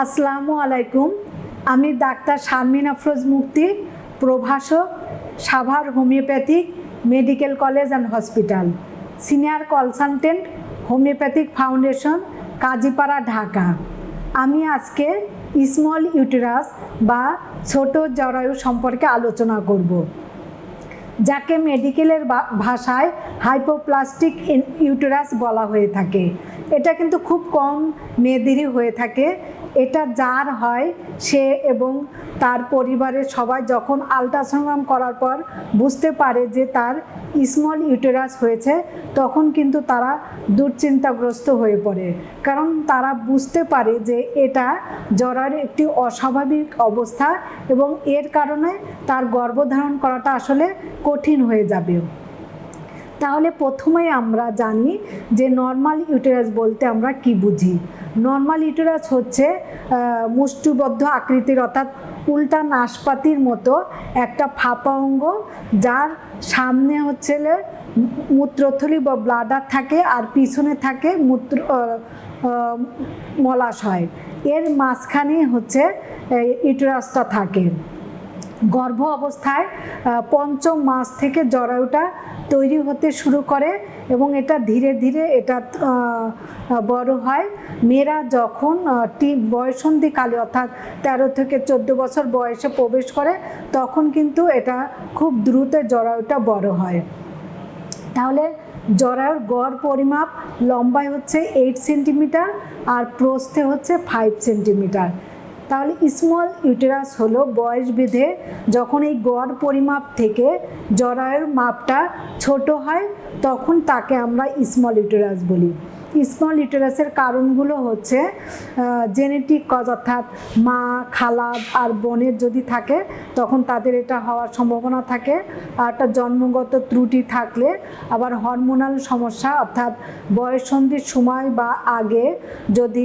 আসসালামু আলাইকুম। আমি ডাক্তার শারমিন আফরোজ মুক্তি প্রভাষক, Savar homeopathic medical college and hospital, senior consultant, homeopathic foundation, Kazipara, Dhaka. আমি আজকে স্মল ইউটেরাস বা ছোট জরায়ু সম্পর্কে আলোচনা করব, যাকে মেডিকেলের ভাষায় হাইপোপ্লাস্টিক ইউটেরাস বলা হয়ে থাকে। এটা কিন্তু খুব কম মেয়েদেরই হয়ে থাকে। এটা যার হয় সে এবং তার পরিবারের সবাই যখন আলট্রাসোনোগ্রাম করার পর বুঝতে পারে যে তার স্মল ইউটেরাস হয়েছে, তখন কিন্তু তারা দুশ্চিন্তাগ্রস্ত হয়ে পড়ে। কারণ তারা বুঝতে পারে যে এটা জ্বরের একটি অস্বাভাবিক অবস্থা এবং এর কারণে তার গর্ভধারণ করাটা আসলে কঠিন হয়ে যাবে। তাহলে প্রথমেই আমরা জানি যে নর্মাল ইউটেরাস বলতে আমরা কি বুঝি? নর্মাল ইউটেরাস হচ্ছে মুষ্টিবদ্ধ আকৃতির অর্থাৎ উল্টা নাশপাতির মতো একটা ফাঁপা অঙ্গ যার সামনে হচ্ছে মূত্রথলি বা ব্লাডার থাকে আর পিছনে থাকে মূত্র মলাশয়। এর মাঝখানে হচ্ছে ইউটেরাসটা থাকে। গর্ভ অবস্থায় পঞ্চম মাস থেকে জরায়ুটা তৈরি হতে শুরু করে এবং এটা ধীরে ধীরে এটা বড় হয়। মেয়েরা যখন টি বয়সন্ধিকালে অর্থাৎ তেরো থেকে চোদ্দ বছর বয়সে প্রবেশ করে, তখন কিন্তু এটা খুব দ্রুত জরায়ুটা বড় হয়। তাহলে জরায়ুর গড় পরিমাপ লম্বায় হচ্ছে এইট সেন্টিমিটার আর প্রস্থে হচ্ছে ফাইভ সেন্টিমিটার তাহলে স্মল ইউটেরাস হলো বয়স বিধে যখন এই গড় পরিমাপ থেকে জরায়ুর মাপটা ছোট হয়, তখন তাকে আমরা স্মল ইউটেরাস বলি। স্মল ইউটেরাসের কারণগুলো হচ্ছে জেনেটিক কজ অর্থাৎ মা, খালা আর বোনের যদি থাকে, তখন তাদের এটা হওয়ার সম্ভাবনা থাকে। আর একটা জন্মগত ত্রুটি থাকলে আবার হরমোনাল সমস্যা অর্থাৎ বয়সন্ধির সময় বা আগে যদি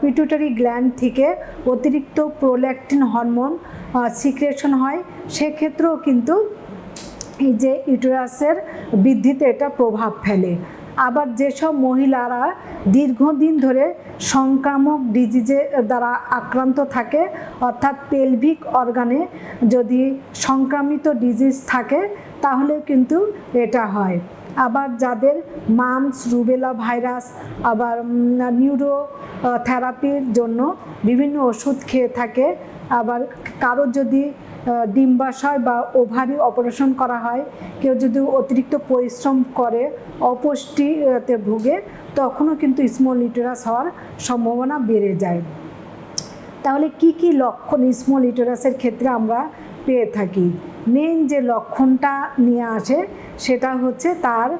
পিটুটারি গ্ল্যান্ড থেকে অতিরিক্ত প্রোল্যাক্টিন হরমোন সিক্রেশন হয়, সেক্ষেত্রেও কিন্তু এই যে ইউটেরাসের বৃদ্ধিতে এটা প্রভাব ফেলে। আবার যেসব মহিলারা দীর্ঘদিন ধরে সংক্রামক ডিজিজে দ্বারা আক্রান্ত থাকে, অর্থাৎ পেলভিক অর্গানে যদি সংক্রামিত ডিজিজ থাকে তাহলে কিন্তু এটা হয়। আবার যাদের মামস রুবেলা ভাইরাস আবার নিউরো থেরাপির জন্য বিভিন্ন ওষুধ খেয়ে থাকে, আবার কারও যদি ডিম্বাশয় বা ওভারি অপারেশন করা হয়। কেউ যদি অতিরিক্ত পরিশ্রম করে, অপুষ্টিতে ভুগে, তখনও কিন্তু স্মল লিটারাস হওয়ার সম্ভাবনা বেড়ে যায়। তাহলে কি কি লক্ষণ স্মল লিটারাসের ক্ষেত্রে আমরা পেয়ে থাকি। মেন যে লক্ষণটা নিয়ে আসে সেটা হচ্ছে তার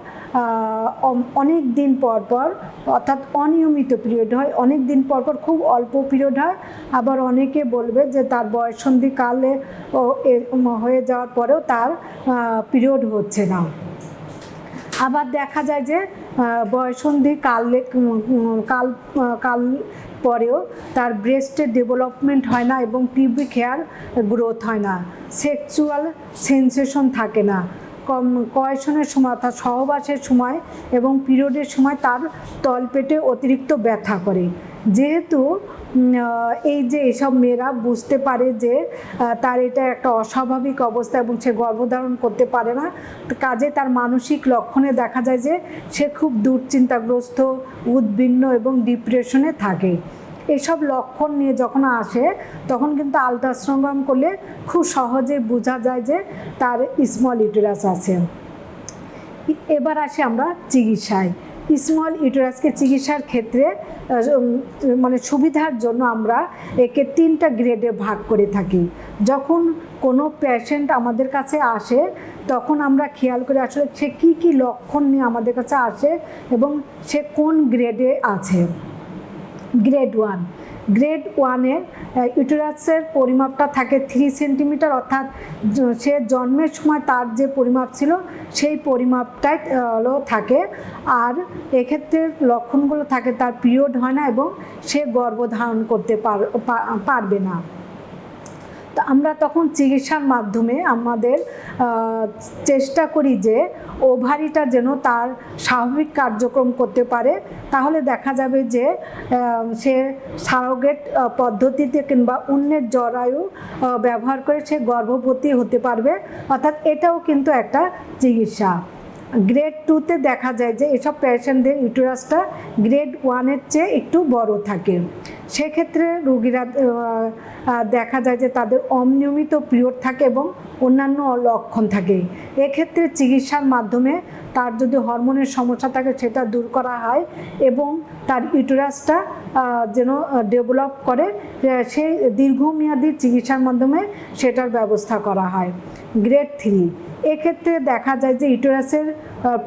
অনেক দিন পর পর, অর্থাৎ অনিয়মিত পিরিয়ড হয়। অনেক দিন পর পর খুব অল্প পিরিয়ড হয়। আবার অনেকে বলবে যে তার বয়সন্ধিকালে হয়ে যাওয়ার পরেও তার পিরিয়ড হচ্ছে না। আবার দেখা যায় যে বয়সন্ধি কালে কাল কাল পরেও তার ব্রেস্টের ডেভেলপমেন্ট হয় না এবং পিউবিক হেয়ার গ্রোথ হয় না। সেক্সুয়াল সেন্সেশন থাকে না। কম, কয়েশনের সময় তার সহবাসের সময় এবং পিরিয়ডের সময় তার তলপেটে অতিরিক্ত ব্যথা করে। যেহেতু এই যে এসব মেয়েরা বুঝতে পারে যে তার এটা একটা অস্বাভাবিক অবস্থা এবং সে গর্ভধারণ করতে পারে না। কাজে তার মানসিক লক্ষণে দেখা যায় যে, সে খুব দুশ্চিন্তাগ্রস্ত, উদ্বিগ্ন এবং ডিপ্রেশনে থাকে। এসব লক্ষণ নিয়ে যখন আসে, তখন কিন্তু আলট্রাসোনোগ্রাম করলে খুব সহজে বোঝা যায় যে, তার স্মল ইউটেরাস আছে। এবার আসি আমরা চিকিৎসায়। স্মল ইউটেরাসকে চিকিৎসার ক্ষেত্রে মানে সুবিধার জন্য আমরা একে তিনটা গ্রেডে ভাগ করে থাকি। যখন কোনো পেশেন্ট আমাদের কাছে আসে, তখন আমরা খেয়াল করে আসলে সে কী কী লক্ষণ নিয়ে আমাদের কাছে আসে এবং সে কোন গ্রেডে আছে। Grade one. গ্রেড ওয়ানে ইউটেরাসের পরিমাপটা থাকে থ্রি সেন্টিমিটার অর্থাৎ সে জন্মের সময় তার যে পরিমাপ ছিল, সেই পরিমাপটাই হলো থাকে। আর এক্ষেত্রে লক্ষণগুলো থাকে, তার পিরিয়ড হয় না এবং সে গর্ভধারণ করতে পার- পারবে না। আমরা তখন চিকিৎসার মাধ্যমে আমাদের চেষ্টা করি যে ওভারিটা যেন তার স্বাভাবিক কার্যক্রম করতে পারে তাহলে দেখা যাবে যে সে সারোগেট পদ্ধতিতে কিংবা অন্যের জরায়ু ব্যবহার করে সে গর্ভবতী হতে পারবে। অর্থাৎ এটাও কিন্তু একটা চিকিৎসা। গ্রেড টুতে দেখা যায় যে, এসব পেশেন্টদের ইউটেরাসটা গ্রেড ওয়ানের চেয়ে একটু বড় থাকে। সেক্ষেত্রে রোগীরা দেখা যায় যে তাদের অনিয়মিত পিরিয়ড থাকে এবং অন্যান্য লক্ষণ থাকে। এক্ষেত্রে চিকিৎসার মাধ্যমে তার যদি হরমোনের সমস্যা থাকে সেটা দূর করা হয় এবং তার ইউটেরাসটা যেন ডেভেলপ করে সেই দীর্ঘমেয়াদী চিকিৎসার মাধ্যমে সেটার ব্যবস্থা করা হয়। Grade three. এক্ষেত্রে দেখা যায় যে ইউটেরাসের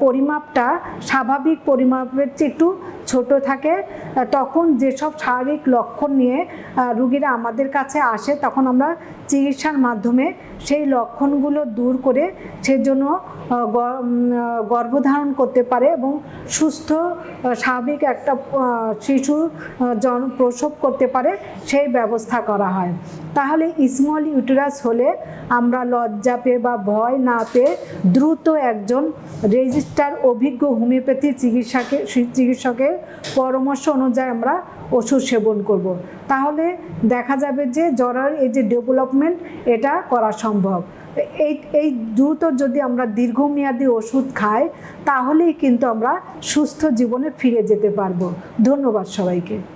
পরিমাপটা স্বাভাবিক পরিমাপের চেয়ে একটু ছোট থাকে। তখন যেসব শারীরিক লক্ষণ নিয়ে রুগীরা আমাদের কাছে আসে, তখন আমরা চিকিৎসার মাধ্যমে সেই লক্ষণগুলো দূর করে সেজন্য গর্ভধারণ করতে পারে এবং সুস্থ স্বাভাবিক একটা শিশু জন প্রসব করতে পারে সেই ব্যবস্থা করা হয়। তাহলে স্মল ইউটেরাস হলে আমরা লজ্জা পেয়ে বা ভয় না পেয়ে দ্রুত একজন রেজিস্টার অভিজ্ঞ হোমিওপ্যাথি চিকিৎসাকে চিকিৎসকের পরামর্শ অনুযায়ী আমরা ওষুধ সেবন করব। তাহলে দেখা যাবে যে জ্বরের এই যে ডেভেলপমেন্ট, এটা করা সম্ভব। এই এই দ্রুত যদি আমরা দীর্ঘমেয়াদী ওষুধ খাই, তাহলেই কিন্তু আমরা সুস্থ জীবনে ফিরে যেতে পারব। ধন্যবাদ সবাইকে।